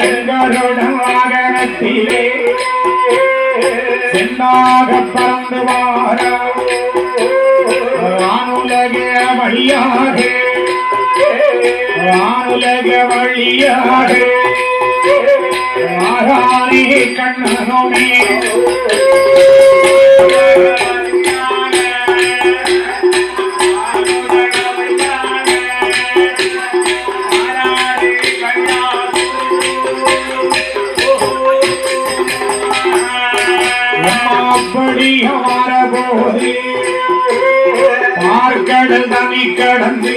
எங்களுடன் சென்னாக பறந்து வானுலக வழியாக வானுலக வழியாக கடல் தனி கடந்து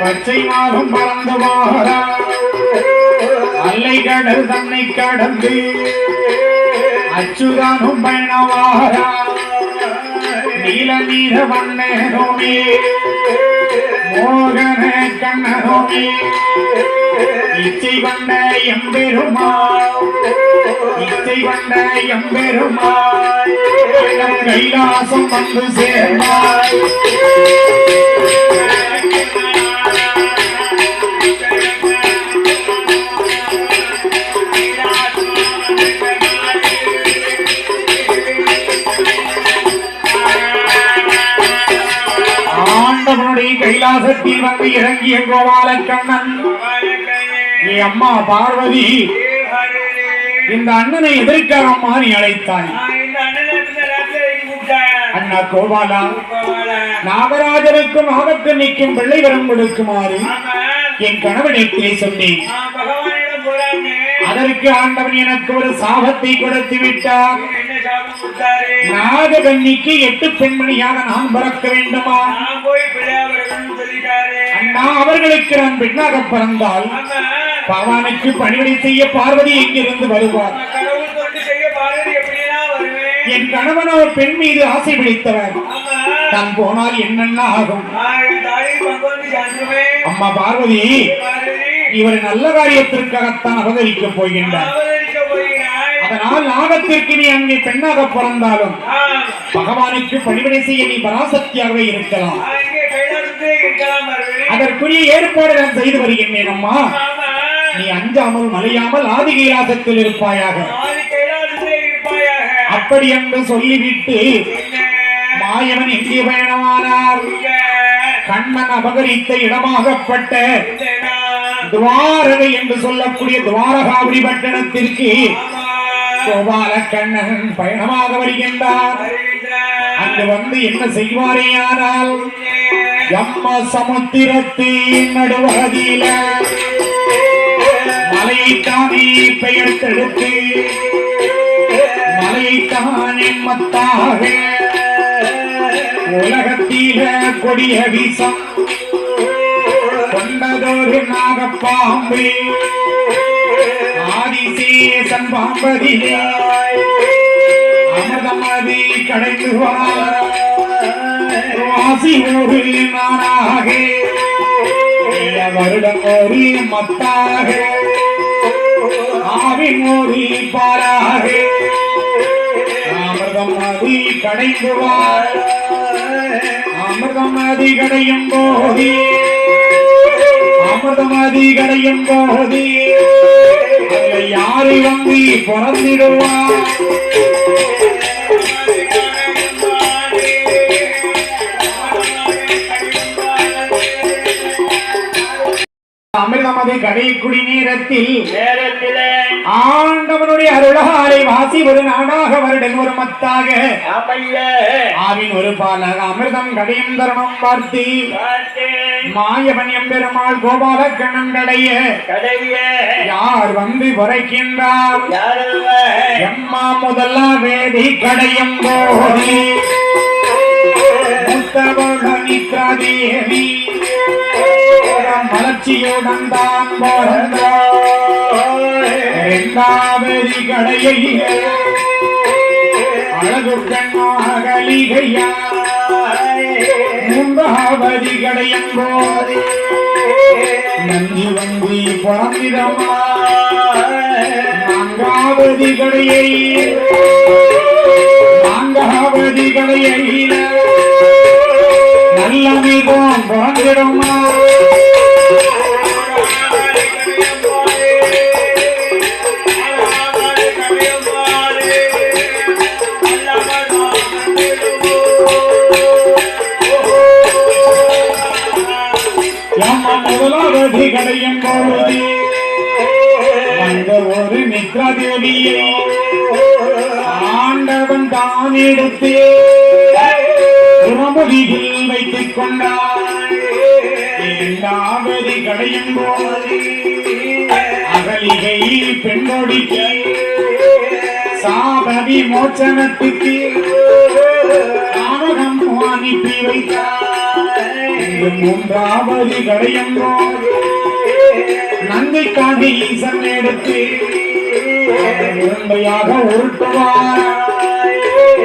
பச்சை மாறும் பறந்து அல்லை கடல் தன்னை கடந்து அச்சுதானும் பயணவாரா நீல நீர வண்ணனோமே மோகன கண்ணனோமே இச்சை கொண்ட எம்பெருமா இச்சை கொண்ட எம்பெருமா கைலாசம் வந்து சேர்ந்தாய். ஆண்டவனுடைய கைலாசத்தில் வந்து இறங்கிய கோபால கண்ணன். நீ அம்மா பார்வதி இந்த அண்ணனை எதற்காக அம்மா நீ அழைத்தாய்? அண்ணா கோபாலா. நாகராஜனுக்கும் ஆபத்து நிற்கும் பிள்ளை வரம் கொடுக்குமாறு என் கணவனிடத்திலே சொன்னேன். அதற்கு ஆண்டவன் எனக்கு ஒரு சாபத்தை கொடுத்து விட்டார். நாககன்னிக்கு எட்டு பெண்மணியாக நான் பிறக்க வேண்டுமா? அண்ணா அவர்களுக்கு நான் பெண்ணாக பிறந்தால் பகவானுக்கு பணிவிடை செய்ய பார்வதி எங்கிருந்து வருவார்? என் கணவனோ பெண் மீது ஆசை பிடித்தவர் தான் போனால் என்னென்ன ஆகும் அம்மா பார்வதி இவர் நல்ல காரியத்திற்காகத்தான் அவதரிக்கப் போகின்றார். அதனால் நாகத்திற்கு நீ அங்கே பெண்ணாக பிறந்தாலும் பகவானுக்கு பணிவிடை செய்ய நீ பராசக்தியாகவே இருக்கலாம். அதற்குரிய ஏற்பாடு நான் செய்து வருகின்றேன் அம்மா. நீ அஞ்சாமல் மலையாமல் ஆதி கைலாசத்தில் இருப்பாயாக அப்படி என்று சொல்லிவிட்டு மாயவன் எங்கே பயணமானார்? கண்ணன் அபகரித்த இடமாகப்பட்ட துவாரகை என்று சொல்லக்கூடிய துவாரகாபுரி பட்டணத்திற்கு கோபால கண்ணன் பயணமாக வருகின்றார். அங்கு வந்து என்ன செய்வாரேயானால் எம்ம சமுத்திரத்தின் நடுவதில மலையைத்தானே பெயர் தடுத்து மத்தாக உலகத்தில கொடிய வீசம். கொண்டதொரு நாகப்பாம்பு. ஆதிசேசன் பாம்பதிலே. அமிர்தமதி கடைந்து வாசி ஒரு நானாக. வருடம் ஒரு மத்தாக. ஆவின் ஒரு பாலாக கடைந்துவார் அமிர்தம் அதிகடையும் போதி அமிர்தம் அதிகடையும் போதி அதுல யாரை வந்து பிறந்திடுவார்? அமிர்தமதி கடைக்குடி நேரத்தில் நேரத்திலே ஆண்டவனுடைய அருளாலை வாசி ஒரு நாடாக வருடன் ஒரு மத்தாக. ஆவின் ஒரு பாலாக அமிர்தம் கடையும் தருணம் பார்த்து மாயவன் எம்பெருமாள் கோபால கண்ணன் கடைய யார் வந்து உரைக்கின்றார்? எம்மா முதல்ல வேதி கடையும் போதி. நித்ராதேவி மலர்ச்சியுடன் தான் இரண்டாவது கடையில் அழகு பெண்ணாகலிகையா மூன்றாவது கடையும் போது நன்றி வந்தி பிறந்திடமா நான்காவதி கடையை நான்காவதி கடையை நல்ல மிகவும் பிறந்திடுமா கடையம் போதி வந்த ஒரு நித்ராதேவியை ஆண்டவன் தான் எடுத்தே திருமுடியில் வைத்துக் கொண்டார். இரண்டாவது கடையும் அகலிகை பெண்ணொடிக்கு சாபதி மோச்சனத்துக்கு காவகம் அனுப்பி வைத்தார். மூன்றாவது கடையும் போது காண்டி ஈசன் எடுத்து உண்மையாக உருட்டுவார்.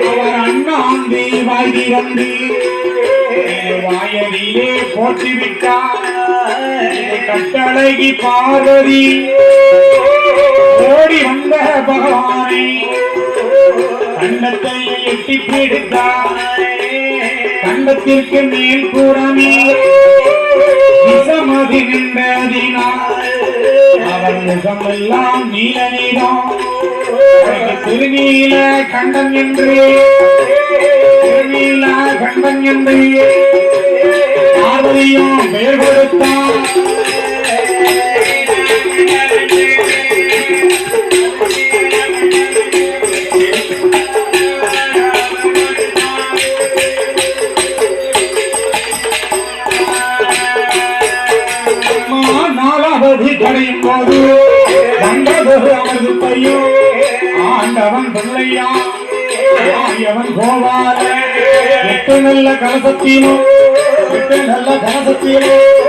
அவர் அண்ணாந்தி வாய் திறந்து வாயடியிலே போட்டுவிட்டார் கட்டழகி பார்வதி. ஓடி வந்த பகவானை. கண்டத்தை எட்டி பிடித்தார் கண்டத்திற்கு மேல் புறமே. விஷமதி நின்றதினால். அவர் முகமெல்லாம் நீல நீளம் திருநீல கண்டன் என்று. திருநீல கண்டன் என்று. பார்வதியும் பெயர் கொடுத்தார். அம்மா போது வந்தது அவரது பையன் ஆண்டவன் பிள்ளையா ஆயவன் கோவால எட்டு நல்ல கலசத்திலும் எட்டு நல்ல கலசத்திலும்